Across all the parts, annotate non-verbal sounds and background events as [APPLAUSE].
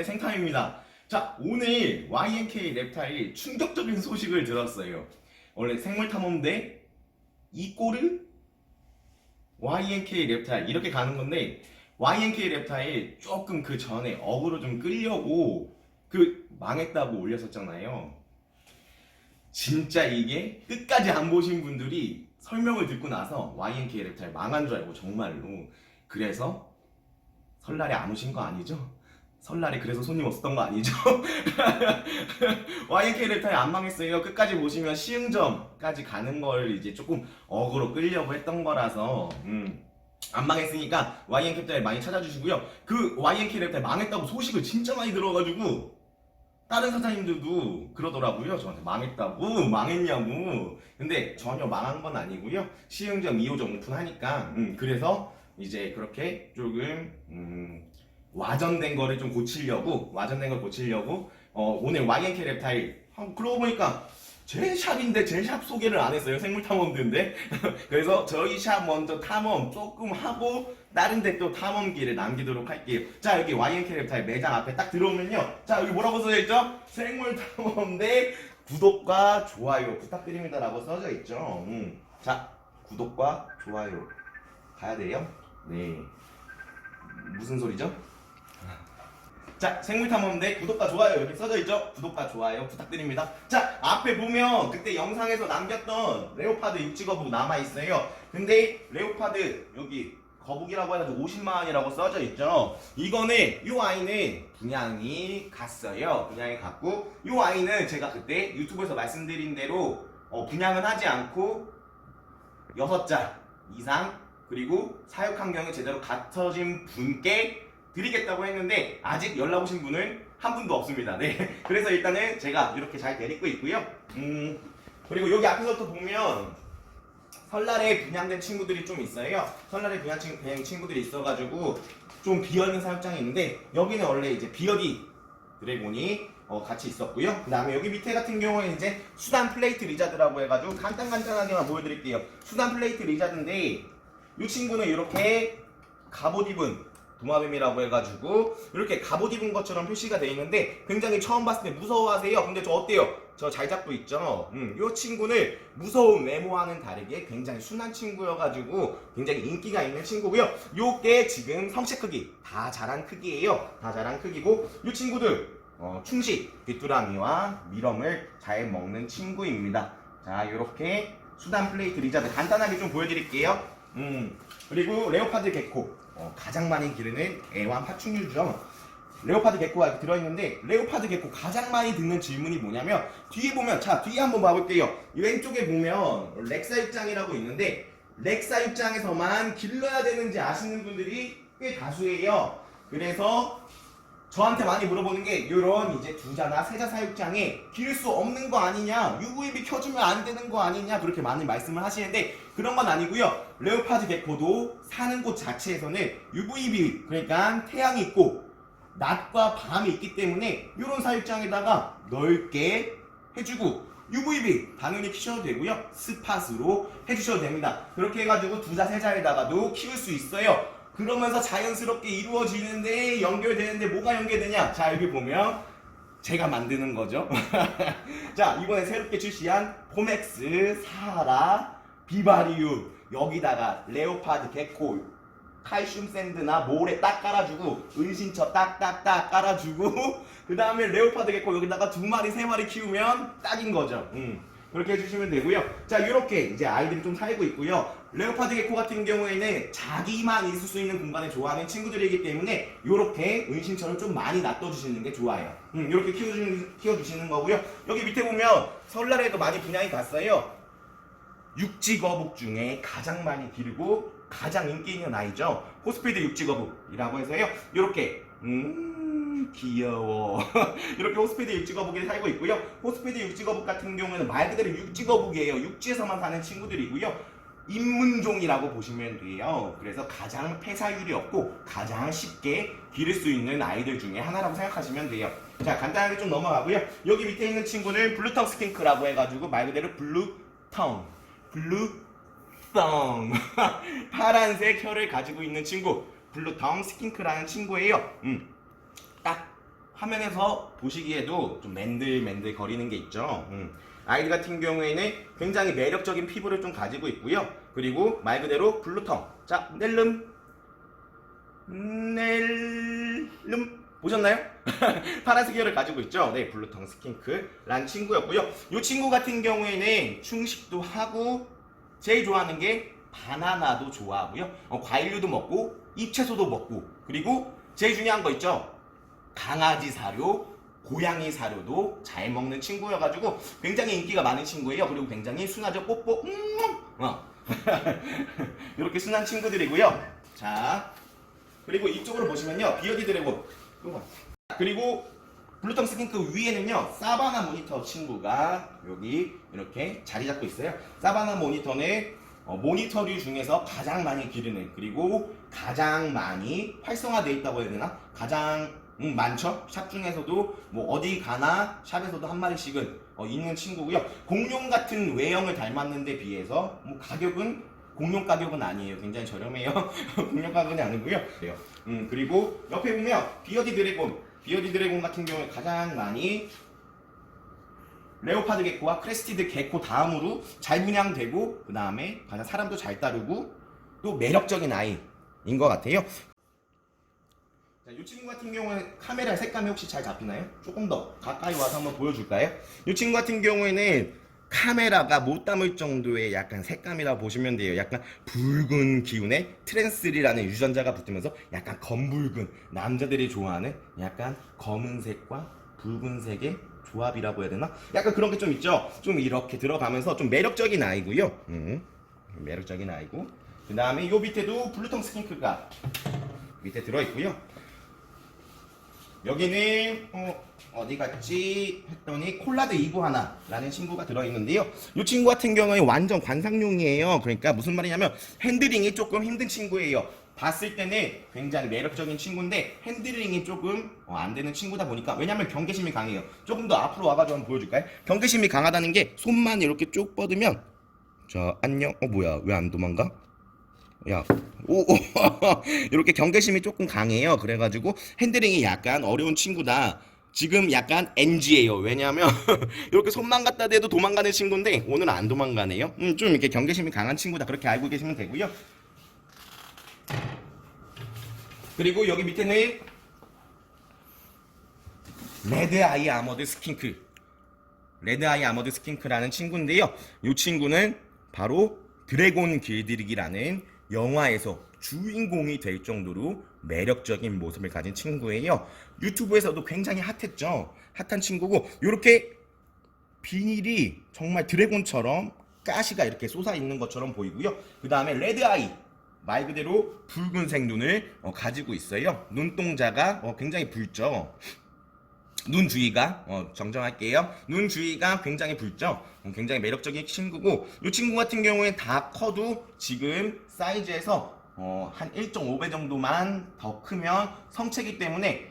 탐험대 생탐입니다. 자, 오늘 YNK 랩타일 충격적인 소식을 들었어요. 원래 생물 탐험대 이꼬르 YNK 랩타일 이렇게 가는 건데 YNK 랩타일 조금 그 전에 어그로 좀 끌려고 그 망했다고 올렸었잖아요. 진짜 이게 끝까지 안 보신 분들이 설명을 듣고 나서 YNK 랩타일 망한 줄 알고 정말로 그래서 설날에 안 오신 거 아니죠? 설날에 그래서 손님 없었던 거 아니죠? [LAUGHS] YNK 랩타일 안 망했어요. 끝까지 보시면 시흥점까지 가는 걸 이제 조금 어그로 끌려고 했던 거라서 음. 안 망했으니까 YNK 랩타일 많이 찾아주시고요. 그 YNK 랩타일 망했다고 소식을 진짜 많이 들어가지고 다른 사장님들도 그러더라고요. 저한테 망했다고 망했냐고. 근데 전혀 망한 건 아니고요. 시흥점 2호점 오픈하니까 음, 그래서 이제 그렇게 조금 음, 와전된 거를 좀 고치려고 와전된 걸 고치려고 어, 오늘 YNK 랩타일. 한- 그러고 보니까 제 샵인데 제 샵 소개를 안 했어요. 생물 탐험대인데. [LAUGHS] 그래서 저희 샵 먼저 탐험 조금 하고 다른 데 또 탐험기를 남기도록 할게요. 자 여기 YNK 랩타일 매장 앞에 딱 들어오면요. 자 여기 뭐라고 써져 있죠? 생물 탐험대 구독과 좋아요 부탁드립니다 라고 써져 있죠. 음. 자 구독과 좋아요 가야 돼요? 네. 무슨 소리죠? 자, 생물탐험대 구독과 좋아요 이렇게 써져 있죠? 구독과 좋아요 부탁드립니다. 자, 앞에 보면 그때 영상에서 남겼던 레오파드 육지 거북 남아 있어요. 근데 레오파드 여기 거북이라고 해가지고 50만 원이라고 써져 있죠. 이거는 이 아이는 분양이 갔어요. 분양이 갔고 이 아이는 제가 그때 유튜브에서 말씀드린 대로 어, 분양은 하지 않고 6자 이상 그리고 사육 환경이 제대로 갖춰진 분께 드리겠다고 했는데 아직 연락 오신 분은 한 분도 없습니다. 네. [LAUGHS] 그래서 일단은 제가 이렇게 잘 데리고 있고요. 음, 그리고 여기 앞에서부터 보면 설날에 분양된 친구들이 좀 있어요. 설날에 분양 친- 분양 친구들이 있어가지고 좀 비어있는 사육장이 있는데 여기는 원래 이제 비어디 드래곤이 어, 같이 있었고요. 그 다음에 여기 밑에 같은 경우에 이제 수단 플레이트 리자드라고 해가지고 간단간단하게만 보여드릴게요. 수단 플레이트 리자드인데 이 친구는 이렇게 갑옷 입은 도마뱀이라고 해가지고 이렇게 갑옷 입은 것처럼 표시가 돼 있는데 굉장히 처음 봤을 때 무서워하세요. 근데 저 어때요? 저 잘 잡고 있죠? 음, 이 친구는 무서운 외모와는 다르게 굉장히 순한 친구여가지고 굉장히 인기가 있는 친구고요. 요게 지금 성체 크기 다 자란 크기예요. 다 자란 크기고 이 친구들 어, 충식 귀뚜라미와 미럼을 잘 먹는 친구입니다. 자, 이렇게 수단 플레이트 리자드 간단하게 좀 보여드릴게요. 음, 그리고 레오파드 개코 어, 가장 많이 기르는 애완 파충류죠. 레오파드 개코가 들어있는데 레오파드 개코 가장 많이 듣는 질문이 뭐냐면 뒤에 보면 자 뒤에 한번 봐볼게요. 이 왼쪽에 보면 렉사육장이라고 있는데 렉사육장에서만 길러야 되는지 아시는 분들이 꽤 다수예요. 그래서 저한테 많이 물어보는 게 이런 이제 두자나 세자 사육장에 기를 수 없는 거 아니냐 UVB 켜주면 안 되는 거 아니냐 그렇게 많이 말씀을 하시는데 그런 건 아니고요 레오파드 개코도 사는 곳 자체에서는 UVB 그러니까 태양이 있고 낮과 밤이 있기 때문에 이런 사육장에다가 넓게 해주고 UVB 당연히 키셔도 되고요 스팟으로 해주셔도 됩니다 그렇게 해가지고 두자 세자에다가도 키울 수 있어요 그러면서 자연스럽게 이루어지는데 연결되는데 뭐가 연결되냐? 자 여기 보면 제가 만드는 거죠. [LAUGHS] 자 이번에 새롭게 출시한 포맥스, 사하라, 비바리움 여기다가 레오파드, 개코, 칼슘 샌드나 모래 딱 깔아주고 은신처 딱딱딱 깔아주고 [LAUGHS] 그 다음에 레오파드 개코 여기다가 두 마리 세 마리 키우면 딱인 거죠. 음. 그렇게 해주시면 되고요. 자 이렇게 이제 아이들이 좀 살고 있고요. 레오파드 개코 같은 경우에는 자기만 있을 수 있는 공간을 좋아하는 친구들이기 때문에 이렇게 은신처를 좀 많이 놔둬주시는 게 좋아요. 음, 이렇게 키워주는, 키워주시는 거고요. 여기 밑에 보면 설날에도 많이 분양이 갔어요. 육지거북 중에 가장 많이 기르고 가장 인기 있는 아이죠. 호스피드 육지거북이라고 해서요. 이렇게 음 귀여워. [LAUGHS] 이렇게 호스피드 육지거북이 살고 있고요. 호스피드 육지거북 같은 경우에는 말 그대로 육지거북이에요. 육지에서만 사는 친구들이고요. 인문종이라고 보시면 돼요. 그래서 가장 폐사율이 없고 가장 쉽게 기를 수 있는 아이들 중에 하나라고 생각하시면 돼요. 자 간단하게 좀 넘어가고요. 여기 밑에 있는 친구는 블루텅 스킨크라고 해가지고 말 그대로 블루텅 블루텅 [LAUGHS] 파란색 혀를 가지고 있는 친구 블루텅 스킨크라는 친구예요. 음, 딱 화면에서 보시기에도 좀 맨들맨들 거리는 게 있죠. 음. 아이들 같은 경우에는 굉장히 매력적인 피부를 좀 가지고 있고요. 그리고 말 그대로 블루텅. 자, 넬름. 넬름. 보셨나요? [LAUGHS] 파란색 혈을 가지고 있죠. 네, 블루텅 스킨크란 친구였고요. 이 친구 같은 경우에는 충식도 하고 제일 좋아하는 게 바나나도 좋아하고요. 어, 과일류도 먹고 잎채소도 먹고 그리고 제일 중요한 거 있죠. 강아지 사료, 고양이 사료도 잘 먹는 친구여가지고 굉장히 인기가 많은 친구예요. 그리고 굉장히 순하죠. 뽀뽀. 음, 어. [LAUGHS] 이렇게 순한 친구들이고요. 자, 그리고 이쪽으로 보시면요. 비어디 드래곤. 그리고 블루텅 스킨크 위에는요. 사바나 모니터 친구가 여기 이렇게 자리 잡고 있어요. 사바나 모니터는 어, 모니터류 중에서 가장 많이 기르는 그리고 가장 많이 활성화되어 있다고 해야 되나? 가장 음, 많죠. 샵 중에서도 뭐 어디 가나 샵에서도 한 마리씩은 어, 있는 친구고요. 공룡 같은 외형을 닮았는데 비해서 뭐 가격은 공룡 가격은 아니에요. 굉장히 저렴해요. [LAUGHS] 공룡 가격은 아니고요. 음, 그리고 옆에 보면 비어디 드래곤, 비어디 드래곤 같은 경우에 가장 많이 레오파드 개코와 크레스티드 개코 다음으로 잘 분양되고 그 다음에 가장 사람도 잘 따르고 또 매력적인 아이인 것 같아요. 자, 이 친구 같은 경우는 카메라 색감이 혹시 잘 잡히나요? 조금 더 가까이 와서 한번 보여줄까요? 이 친구 같은 경우에는 카메라가 못 담을 정도의 약간 색감이라 고 보시면 돼요. 약간 붉은 기운에 트랜스리라는 유전자가 붙으면서 약간 검붉은 남자들이 좋아하는 약간 검은색과 붉은색의 조합이라고 해야 되나? 약간 그런 게 좀 있죠. 좀 이렇게 들어가면서 좀 매력적인 아이고요. 음, 매력적인 아이고. 그 다음에 요 밑에도 블루텅 스킨크가 밑에 들어있고요. 여기는 어, 디 갔지 했더니 콜라드 이브 하나라는 친구가 들어있는데요. 이 친구 같은 경우에 완전 관상용이에요. 그러니까 무슨 말이냐면 핸들링이 조금 힘든 친구예요. 봤을 때는 굉장히 매력적인 친구인데 핸들링이 조금 어, 안 되는 친구다 보니까 왜냐면 경계심이 강해요. 조금 더 앞으로 와가지고 한번 보여줄까요? 경계심이 강하다는 게 손만 이렇게 쭉 뻗으면 자 안녕 어 뭐야 왜 안 도망가? 야, 오, 오 [LAUGHS] 이렇게 경계심이 조금 강해요. 그래가지고 핸들링이 약간 어려운 친구다. 지금 약간 NG예요. 왜냐하면 [LAUGHS] 이렇게 손만 갖다 대도 도망가는 친구인데 오늘 안 도망가네요. 음, 좀 이렇게 경계심이 강한 친구다. 그렇게 알고 계시면 되고요. 그리고 여기 밑에는 레드 아이 아머드 스킨크. 레드 아이 아머드 스킨크라는 친구인데요. 이 친구는 바로 드래곤 길들이기라는 영화에서 주인공이 될 정도로 매력적인 모습을 가진 친구예요. 유튜브에서도 굉장히 핫했죠. 핫한 친구고 이렇게 비닐이 정말 드래곤처럼 가시가 이렇게 솟아 있는 것처럼 보이고요. 그 다음에 레드 아이 말 그대로 붉은색 눈을 어, 가지고 있어요. 눈동자가 어, 굉장히 붉죠. 눈 주위가 어, 정정할게요. 눈 주위가 굉장히 붉죠. 어, 굉장히 매력적인 친구고 이 친구 같은 경우에 다 커도 지금 사이즈에서 어, 한 1.5배 정도만 더 크면 성체기 때문에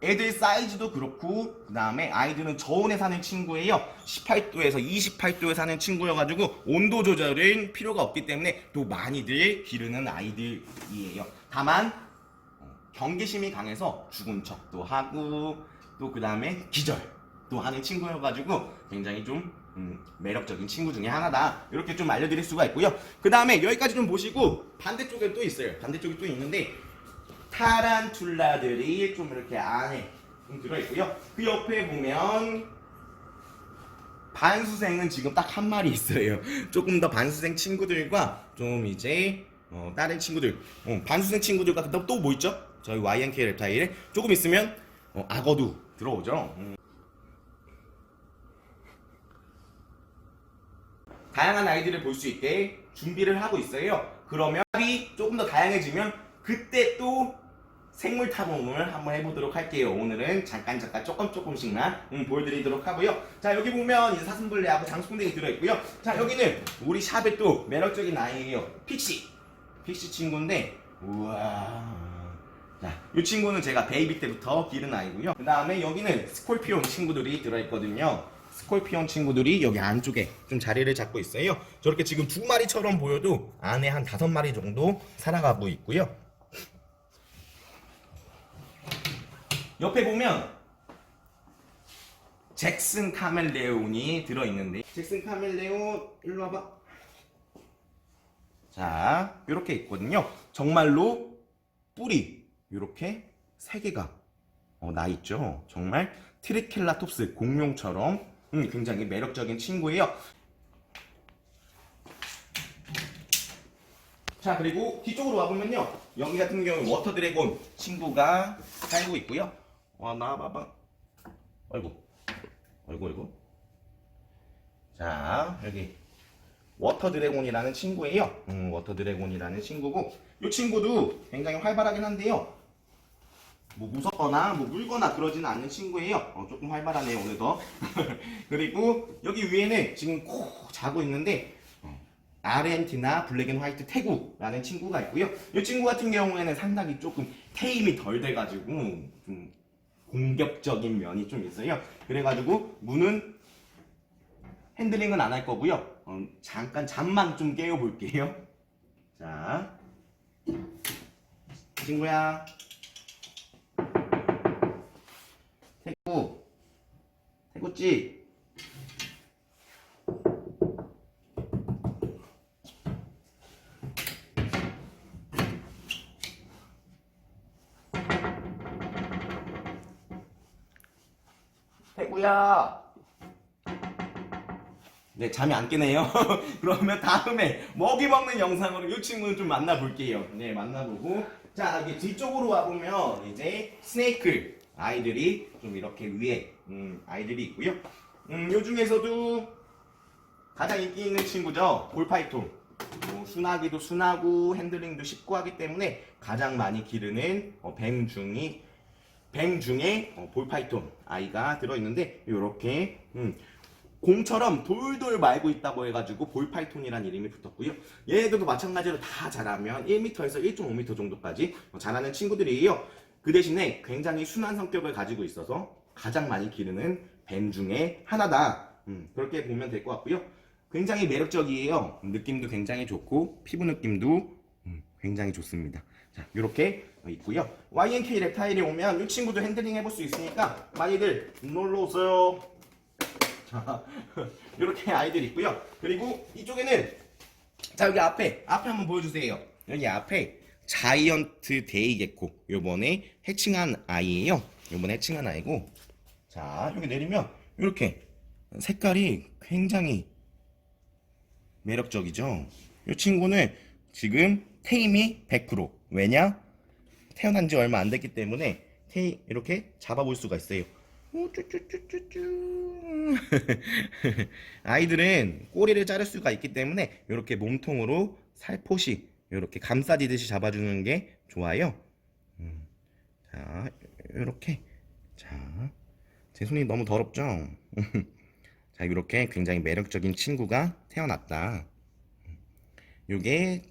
애들 사이즈도 그렇고 그 다음에 아이들은 저온에 사는 친구예요 18도에서 28도에 사는 친구여가지고 온도 조절은 필요가 없기 때문에 또 많이들 기르는 아이들이에요 다만 어, 경계심이 강해서 죽은 척도 하고 또 그 다음에 기절도 하는 친구여가지고 굉장히 좀 음, 매력적인 친구 중에 하나다. 이렇게 좀 알려드릴 수가 있고요. 그 다음에 여기까지 좀 보시고 반대쪽에 또 있어요. 반대쪽에 또 있는데 타란툴라들이 좀 이렇게 안에 좀 들어있고요. 그 옆에 보면 반수생은 지금 딱 한 마리 있어요. [LAUGHS] 조금 더 반수생 친구들과 좀 이제 어, 다른 친구들 어, 반수생 친구들과 또 뭐 있죠? 저희 YNK 랩타일에 조금 있으면 어, 악어도 들어오죠 음. 다양한 아이들을 볼수 있게 준비를 하고 있어요. 그러면 이 조금 더 다양해지면 그때 또 생물 탐험을 한번 해보도록 할게요. 오늘은 잠깐 잠깐 조금 조금씩만 음, 보여드리도록 하고요. 자 여기 보면 사슴벌레하고 장수풍뎅이 들어있고요. 자 여기는 우리 샵의 또 매력적인 아이예요. 픽시. 픽시 친구인데 우와. 자, 이 친구는 제가 베이비 때부터 기른 아이고요. 그 다음에 여기는 스콜피온 친구들이 들어있거든요. 스콜피온 친구들이 여기 안쪽에 좀 자리를 잡고 있어요. 저렇게 지금 두 마리처럼 보여도 안에 한 다섯 마리 정도 살아가고 있고요. 옆에 보면 잭슨 카멜레온이 들어있는데 잭슨 카멜레온 일로 와봐 자 이렇게 있거든요 정말로 뿔이 이렇게 세 개가 어, 나 있죠? 정말 트리켈라톱스 공룡처럼 음, 굉장히 매력적인 친구예요. 자 그리고 뒤쪽으로 와보면요. 여기 같은 경우 워터 드래곤 친구가 살고 있고요. 와 나와봐봐. 아이고. 아이고 아이고. 자 여기 워터 드래곤이라는 친구예요. 음, 워터 드래곤이라는 친구고 이 친구도 굉장히 활발하긴 한데요 뭐 무섭거나 뭐 물거나 그러지는 않는 친구예요 어, 조금 활발하네요 오늘도 [LAUGHS] 그리고 여기 위에는 지금 코 자고 있는데 아르헨티나 블랙 앤 화이트 태구라는 친구가 있고요. 이 친구 같은 경우에는 상당히 조금 테임이 덜 돼가지고 좀 공격적인 면이 좀 있어요. 그래가지고 문은 핸들링은 안 할 거고요. 어, 잠깐 잠만 좀 깨워볼게요. [LAUGHS] 자, 친구야. 태구, 태구찌. 태구야. 네, 잠이 안 깨네요. [LAUGHS] 그러면 다음에 먹이 먹는 영상으로 이 친구는 좀 만나볼게요. 네, 만나보고. 자, 여기 뒤쪽으로 와보면 이제 스네이크 아이들이 좀 이렇게 위에, 음, 아이들이 있고요. 음, 요 중에서도 가장 인기 있는 친구죠. 볼파이톤. 뭐 순하기도 순하고 핸들링도 쉽고 하기 때문에 가장 많이 기르는 어, 뱀 중이 뱀 중에 어, 볼파이톤 아이가 들어있는데 이렇게 음, 공처럼 돌돌 말고 있다고 해가지고 볼파이톤이라는 이름이 붙었고요. 얘네들도 마찬가지로 다 자라면 1m에서 1.5m 정도까지 어, 자라는 친구들이에요. 그 대신에 굉장히 순한 성격을 가지고 있어서 가장 많이 기르는 뱀 중에 하나다. 음, 그렇게 보면 될 것 같고요. 굉장히 매력적이에요. 느낌도 굉장히 좋고 피부 느낌도 음, 굉장히 좋습니다. 자, 이렇게 있고요. YNK 랩타일에 오면 이 친구도 핸들링 해볼 수 있으니까 많이들 놀러 오세요. 자, [LAUGHS] 이렇게 아이들 있고요. 그리고 이쪽에는 자 여기 앞에 앞에 한번 보여주세요. 여기 앞에 자이언트 데이 개코 요번에 해칭한 아이예요. 요번에 해칭한 아이고 자 여기 내리면 이렇게 색깔이 굉장히 매력적이죠. 이 친구는 지금 테임이 100% 왜냐? 태어난 지 얼마 안 됐기 때문에 테임 이렇게 잡아볼 수가 있어요. [LAUGHS] 아이들은 꼬리를 자를 수가 있기 때문에 이렇게 몸통으로 살포시 이렇게 감싸지듯이 잡아주는 게 좋아요. 음, 자, 이렇게 자, 제 손이 너무 더럽죠? [LAUGHS] 자, 이렇게 굉장히 매력적인 친구가 태어났다. 이게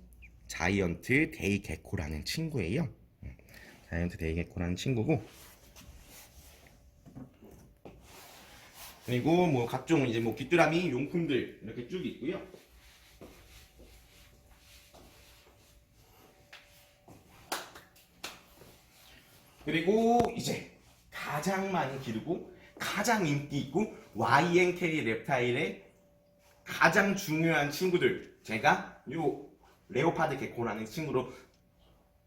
자이언트 데이 개코라는 친구예요. 자이언트 데이 개코라는 친구고 그리고 뭐 각종 이제 뭐 귀뚜라미 용품들 이렇게 쭉 있고요. 그리고 이제 가장 많이 기르고 가장 인기 있고 YNK reptile의 가장 중요한 친구들 제가 요 레오파드 개코라는 친구로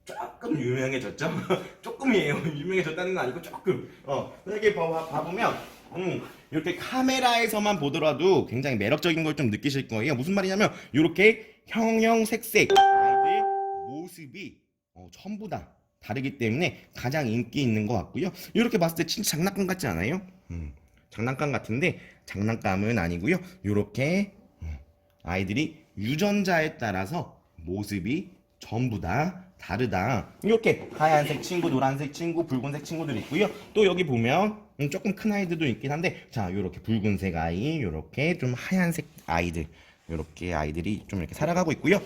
조금 유명해졌죠? [LAUGHS] 조금이에요. 유명해졌다는 건 아니고 조금. 어, 이렇게 봐, 봐보면, 음, 이렇게 카메라에서만 보더라도 굉장히 매력적인 걸 좀 느끼실 거예요. 무슨 말이냐면, 이렇게 형형색색 아이들 모습이 어, 전부 다 다르기 때문에 가장 인기 있는 것 같고요. 이렇게 봤을 때 진짜 장난감 같지 않아요? 음, 장난감 같은데 장난감은 아니고요. 이렇게 음, 아이들이 유전자에 따라서 모습이 전부 다 다르다. 이렇게 하얀색 친구, 노란색 친구, 붉은색 친구들 있고요. 또 여기 보면 음, 조금 큰 아이들도 있긴 한데 자, 이렇게 붉은색 아이, 이렇게 좀 하얀색 아이들. 이렇게 아이들이 좀 이렇게 살아가고 있고요.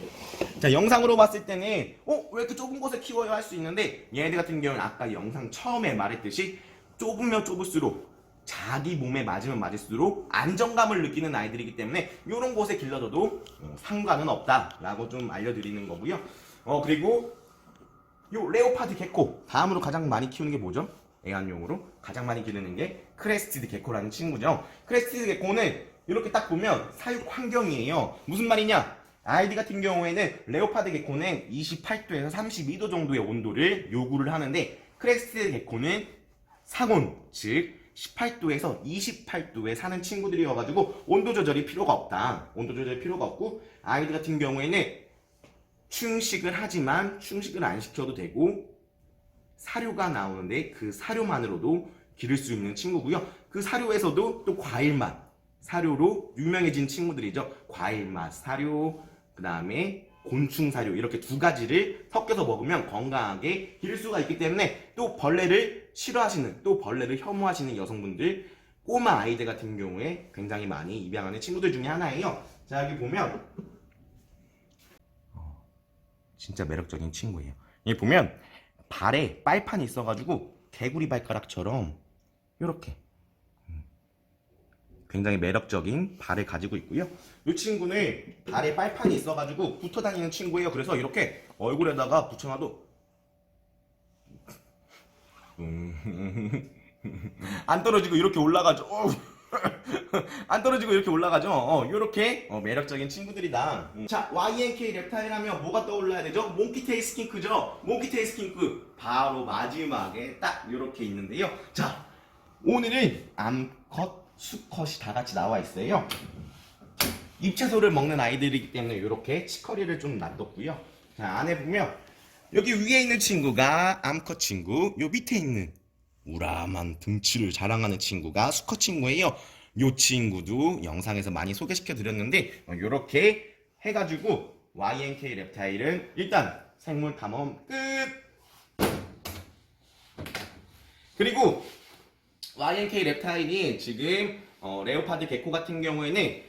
자, 영상으로 봤을 때는 어, 왜 이렇게 좁은 곳에 키워요 할 수 있는데 얘네들 같은 경우는 아까 영상 처음에 말했듯이 좁으면 좁을수록 자기 몸에 맞으면 맞을수록 안정감을 느끼는 아이들이기 때문에 이런 곳에 길러줘도 어, 상관은 없다라고 좀 알려드리는 거고요. 어 그리고 요 레오파드 개코 다음으로 가장 많이 키우는 게 뭐죠? 애완용으로 가장 많이 기르는 게 크레스티드 개코라는 친구죠. 크레스티드 개코는 이렇게 딱 보면 사육 환경이에요. 무슨 말이냐? 아이디 같은 경우에는 레오파드 개코는 28도에서 32도 정도의 온도를 요구를 하는데 크레스티드 개코는 상온, 즉 18도에서 28도에 사는 친구들이어가지고 온도 조절이 필요가 없다. 온도 조절이 필요가 없고 아이디 같은 경우에는 충식을 하지만 충식을 안 시켜도 되고 사료가 나오는데 그 사료만으로도 기를 수 있는 친구고요. 그 사료에서도 또 과일 맛 사료로 유명해진 친구들이죠. 과일 맛 사료, 그 다음에 곤충 사료 이렇게 두 가지를 섞여서 먹으면 건강하게 기를 수가 있기 때문에 또 벌레를 싫어하시는 또 벌레를 혐오하시는 여성분들 꼬마 아이들 같은 경우에 굉장히 많이 입양하는 친구들 중에 하나예요. 자 여기 보면 어, 진짜 매력적인 친구예요. 여기 보면 발에 빨판이 있어가지고 개구리 발가락처럼 이렇게 굉장히 매력적인 발을 가지고 있고요. 이 친구는 발에 빨판이 있어가지고 붙어 다니는 친구예요. 그래서 이렇게 얼굴에다가 붙여놔도 음, 안 떨어지고 이렇게 올라가죠. 안 떨어지고 이렇게 올라가죠. 어, [LAUGHS] 이렇게 어, 매력적인 친구들이다. 음. 자, YNK 랩타일 하면 뭐가 떠올라야 되죠? 몽키테일 스킨크죠. 몽키테일 스킨크 바로 마지막에 딱 이렇게 있는데요. 자, 오늘은 암컷, 수컷이 다 같이 나와 있어요. 잎채소를 먹는 아이들이기 때문에 이렇게 치커리를 좀 놔뒀고요. 자, 안에 보면 여기 위에 있는 친구가 암컷 친구, 요 밑에 있는 우람한 등치를 자랑하는 친구가 수컷 친구예요. 요 친구도 영상에서 많이 소개시켜 드렸는데 이렇게 해가지고 YNK 랩타일은 일단 생물 탐험 끝. 그리고 YNK 랩타일이 지금 어, 레오파드 개코 같은 경우에는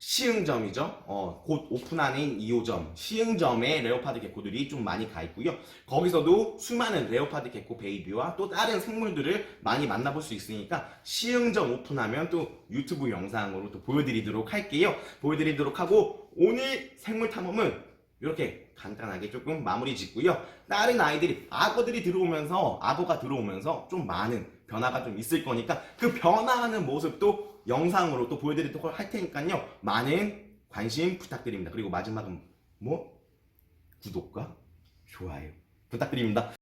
시흥점이죠. 어, 곧 오픈하는 2호점 시흥점에 레오파드 개코들이 좀 많이 가 있고요. 거기서도 수많은 레오파드 개코 베이비와 또 다른 생물들을 많이 만나볼 수 있으니까 시흥점 오픈하면 또 유튜브 영상으로 또 보여드리도록 할게요. 보여드리도록 하고 오늘 생물 탐험은 이렇게 간단하게 조금 마무리 짓고요. 다른 아이들이 악어들이 들어오면서 악어가 들어오면서 좀 많은 변화가 좀 있을 거니까 그 변화하는 모습도 영상으로 또 보여드리도록 할 테니까요. 많은 관심 부탁드립니다. 그리고 마지막은 뭐 구독과 좋아요 부탁드립니다.